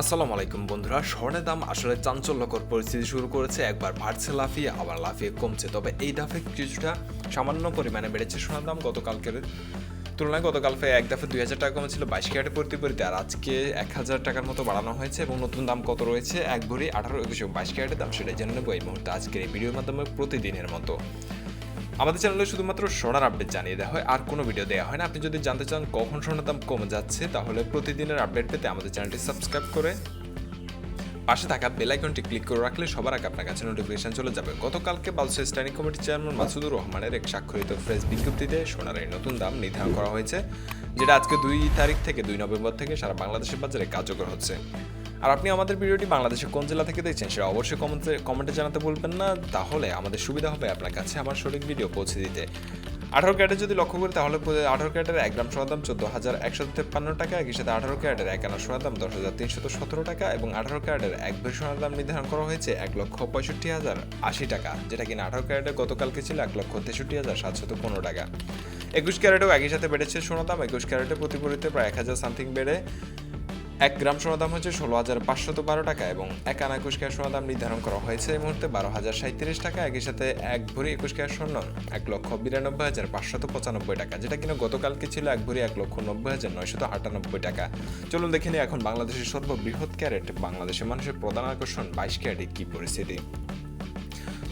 আসসালামু আলাইকুম বন্ধুরা, স্বর্ণের দাম আসলে চাঞ্চল্যকর পরিস্থিতি শুরু করেছে, একবার বাড়ছে লাফিয়ে, আবার লাফিয়ে কমছে। তবে এই দাফে কিছুটা সামান্য পরিমাণে বেড়েছে সোনার দাম। গতকালকের তুলনায় গতকাল এক দাফে দুই হাজার টাকা কমেছিল, বাইশ ক্যারেটে প্রতি আর আজকে এক হাজার টাকার মতো বাড়ানো হয়েছে এবং নতুন দাম কত রয়েছে? এক ভরি আঠারো একুশ বাইশ ক্যারেটের দাম সেটা জেনে নেব এই মুহূর্তে আজকের এই ভিডিওর মাধ্যমে প্রতিদিনের মতো। আমাদের চ্যানেলে শুধুমাত্র সোনার আপডেট জানিয়ে দেওয়া হয়, আর কোনো ভিডিও দেওয়া হয় না। আপনি যদি জানতে চান কখন সোনার দাম কমে যাচ্ছে, তাহলে প্রতিদিনের আপডেট পেতে আমাদের চ্যানেলটি সাবস্ক্রাইব করে পাশে থাকা বেল আইকনটি ক্লিক করে রাখলে সবার আগে আপনার কাছে নোটিফিকেশন চলে যাবে। গতকালকে বালসা স্ট্যান্ডিং কমিটির চেয়ারম্যান মাসুদুর রহমানের এক স্বাক্ষরিত প্রেস বিজ্ঞপ্তিতে সোনার এই নতুন দাম নির্ধারণ করা হয়েছে, যেটা আজকে দুই তারিখ থেকে দুই নভেম্বর থেকে সারা বাংলাদেশের বাজারে কার্যকর হচ্ছে। আর আপনি আমাদের ভিডিওটি বাংলাদেশের কোন জেলা থেকে দেখছেন সেটা অবশ্যই কমেন্টে কমেন্টে জানাতে বলবেন না। তাহলে আমাদের সুবিধা হবে আপনার কাছে আমার সঠিক ভিডিও পৌঁছে দিতে। আঠারো ক্যারেটে যদি লক্ষ্য করি তাহলে আঠারো ক্যারেটের এক গ্রাম সোনার দাম চোদ্দ হাজার একশো তেপ্পান্ন টাকা একই সাথে আঠারো ক্যারেটের এক আনা সোনার দাম দশ হাজার তিনশত সতেরো টাকা এবং আঠারো ক্যারেটের এক ভরি সোনার দাম নির্ধারণ করা হয়েছে এক লক্ষ পঁয়ষট্টি হাজার আশি টাকা, যেটা কিনা আঠারো ক্যারেটের গতকালকে ছিল এক লক্ষ তেষট্টি হাজার সাতশত পনেরো টাকা। একুশ ক্যারেটেও একই সাথে বেড়েছে সোনার দাম, একুশ ক্যারেটে প্রতি ভরিতে প্রায় এক হাজার সামথিং বেড়ে এক গ্রাম সোনার দাম হচ্ছে ষোলো হাজার পাঁচশত বারো টাকা এবং এক আনা একুশ ক্যাশ সোনার দাম নির্ধারণ করা হয়েছে এই মুহূর্তে বারো হাজার সাঁত্রিশ টাকা। একই সাথে এক ভরি একুশ কেয়ার স্বর্ণ এক লক্ষ বিরানব্বই হাজার পাঁচশত পঁচানব্বই টাকা, যেটা কিনা গতকালকে ছিল এক ভরি এক লক্ষ নব্বই হাজার নয়শত আটানব্বই টাকা। চলুন দেখে নিই এখন বাংলাদেশের সর্ববৃহৎ ক্যারেট, বাংলাদেশের মানুষের প্রধান আকর্ষণ বাইশ ক্যারেটে কী পরিস্থিতি।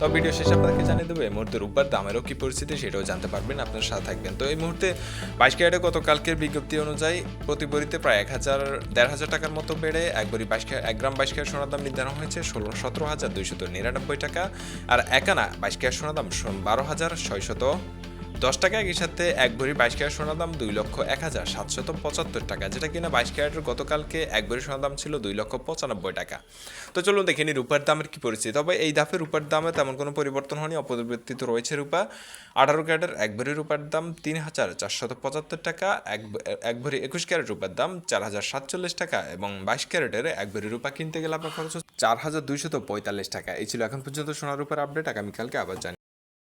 তো ভিডিও শেষে আপনাকে জানিয়ে দেবো, এই মুহূর্তে রোববার দামেরও কী পরিস্থিতি সেটাও জানতে পারবেন, আপনার সাথে থাকবেন। তো এই মুহূর্তে বাইশ ক্যারেটে গতকালকের বিজ্ঞপ্তি অনুযায়ী প্রতি বড়িতে প্রায় এক হাজার, দেড় হাজার টাকার মতো বেড়ে এক বড়ি বাইশ এক গ্রাম বাইশ ক্যারেট সোনার দাম নির্ধারণ হয়েছে ষোলো, সতেরো হাজার দুইশত নিরানব্বই টাকা, আর একানা বাইশ ক্যারেট সোনার দাম বারো হাজার ছয়শত দশ টাকা একই সাথে এক ভরি বাইশ ক্যারেট সোনার দাম দুই লক্ষ এক হাজার সাতশত পঁচাত্তর টাকা, যেটা কিনা বাইশ ক্যারেটের গতকালকে এক ভরি সোনার দাম ছিল দুই লক্ষ পঁচানব্বই টাকা। তো চলুন দেখে নিই রূপার দামের কি পরিস্থিতি। তবে এই ধাপে রূপার দামে তেমন কোনো পরিবর্তন হয়নি অপরিবর্তিত রয়েছে রূপা। আঠারো ক্যারেটের এক ভরি রূপার দাম তিন হাজার চারশত পঁচাত্তর টাকা, এক এক ভরি একুশ ক্যারেট রূপার দাম চার হাজার সাতচল্লিশ টাকা এবং বাইশ ক্যারেটের এক ভরি রূপা কিনতে গেলে আপনার খরচ চার হাজার দুইশত পঁয়তাল্লিশ টাকা। এই ছিল এখন পর্যন্ত সোনার রূপার আপডেট, আগামীকালকে আবার জানি